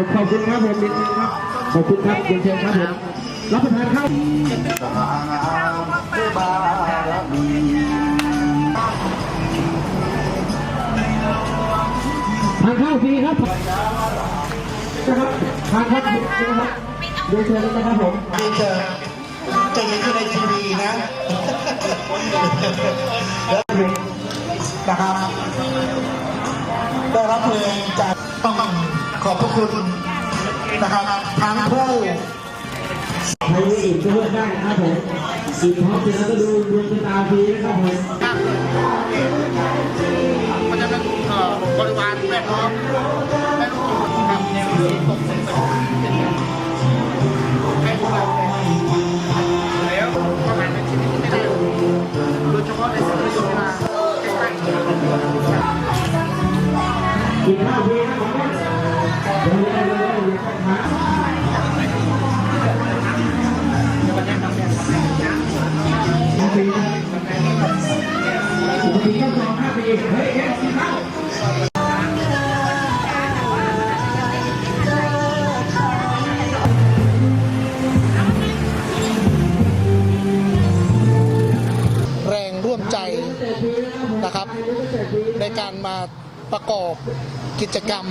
ผมขอบคุณครับผมเรียนเชิญครับ ขอบคุณครับเรียนเชิญครับผมรับประทานข้าวทานข้าวฟรีครับนะครับทานข้าวฟรีนะครับเรียนเชิญนะครับผมที่จะจะเห็นอยู่ในทีวีนะแล้วนะครับได้รับเพลงจากต้อง ขอบพระคุณนะครับทางผู้ใครไม่อิ่มก็เลือกได้นะครับผมอิ่มท้องเสร็จแล้วก็ดูดวงชะตาฟรีนะครับผมมันจะเป็นเอ่อบริวารแวดล้อมและลูกศิษย์ครับแนวคิดตกแต่ง แรงร่วมใจนะครับ ในการมาประกอบกิจกรรม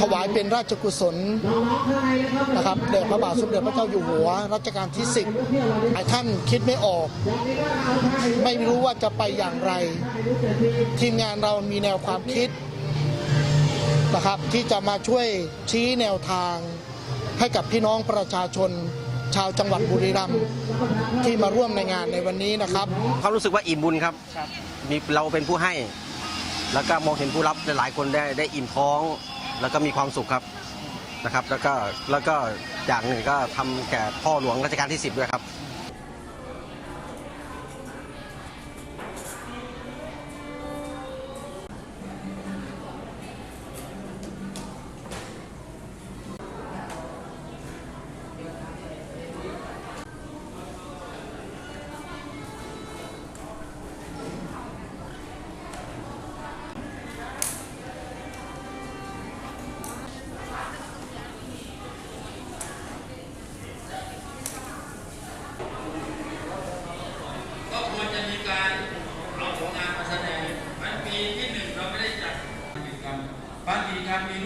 ถวายเป็นราชกุศลนะครับแด่พระบาทสมเด็จพระเจ้าอยู่หัว รัชกาลที่10หลายท่านคิดไม่ออก ไม่รู้ว่าจะไปอย่างไร ทีมงานเรามีแนวความคิดนะครับที่จะมาช่วยชี้แนวทางให้กับพี่น้องประชาชนชาวจังหวัดบุรีรัมย์ที่มาร่วมในงานในวันนี้นะครับ เขารู้สึกว่าอิ่มบุญครับ มีเราเป็นผู้ให้ แล้วก็มองเห็นผู้รับหลายๆคนได้ได้อิ่มท้อง แล้วก็มีความสุขครับนะครับ แล้วก็แล้วก็อย่างหนึ่งก็ทำแก่พ่อหลวงรัชกาลที่ 10 ด้วยครับ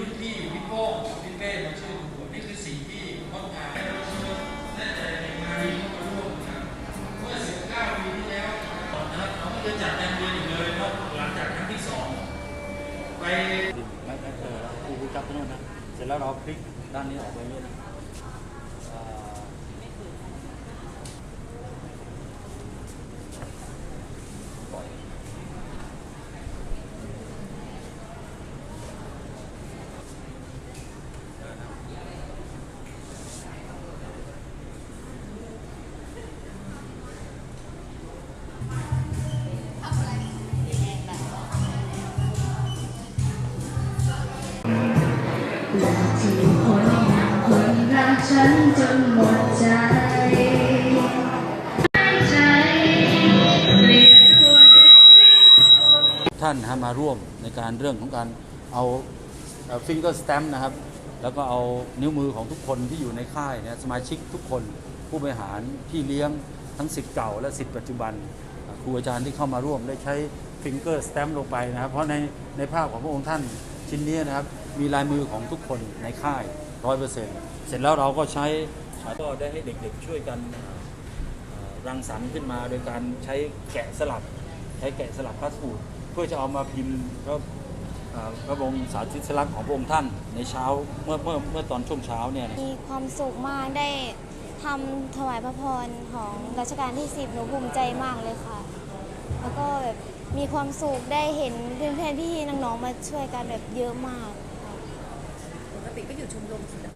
รุ่นพี่พี่โป้งพี่เป้มาช่วยดูนี่คือสิ่งที่งดงามและเราเชิญและแต่เด็กมาดีเข้ามาร่วมนะครับเมื่อ 19 ปีที่แล้วนะครับเราไม่ได้จัดแรเรียนอีกเลยเพราะหลังจากครั้งที่สองไปไม่ไม่เออครูจับตรงนู้นนะเสร็จแล้วเราพลิกด้านนี้ออกไปอย่างนี้นะ ฉันจนหมดใจใจเปลี่ยนตัวเองท่านนะมาร่วมในการเรื่องของการเอาฟิงเกอร์สแตมนะครับ แล้วก็เอานิ้วมือของทุกคนที่อยู่ในค่ายนี่ยสมาชิกทุกคนผู้บริหารพี่เลี้ยงทั้งสิทธิ์เก่าและสิทธิ์ปัจจุบันครูอาจารย์ที่เข้ามาร่วมได้ใช้ฟิงเกอร์สแตมลงไปนะครับ เพราะในในภาพของพระองค์ท่านชิ้นนี้นะครับ มีลายมือของทุกคนในค่าย ร้อยเปอร์เซ็นต์เสร็จแล้วเราก็ใช้ก็ได้ให้เด็กๆช่วยกันรังสรรค์ขึ้นมาโดยการใช้แกะสลักใช้แกะสลักพลาสติกเพื่อจะเอามาพิมพ์พระพระบรมสารีริลักษณ์ของพระองค์ท่านในเช้าเมื่อเมื่อเมื่อตอนช่วงเช้าเนี่ยมีความสุขมากได้ทำถวายพระพรของรัชกาลที่10หนูภูมิใจมากเลยค่ะ แล้วก็แบบมีความสุขได้เห็นเพื่อนๆพี่ๆน้องๆมาช่วยกันแบบเยอะมาก ปกติก็อยู่ชมรมศิลป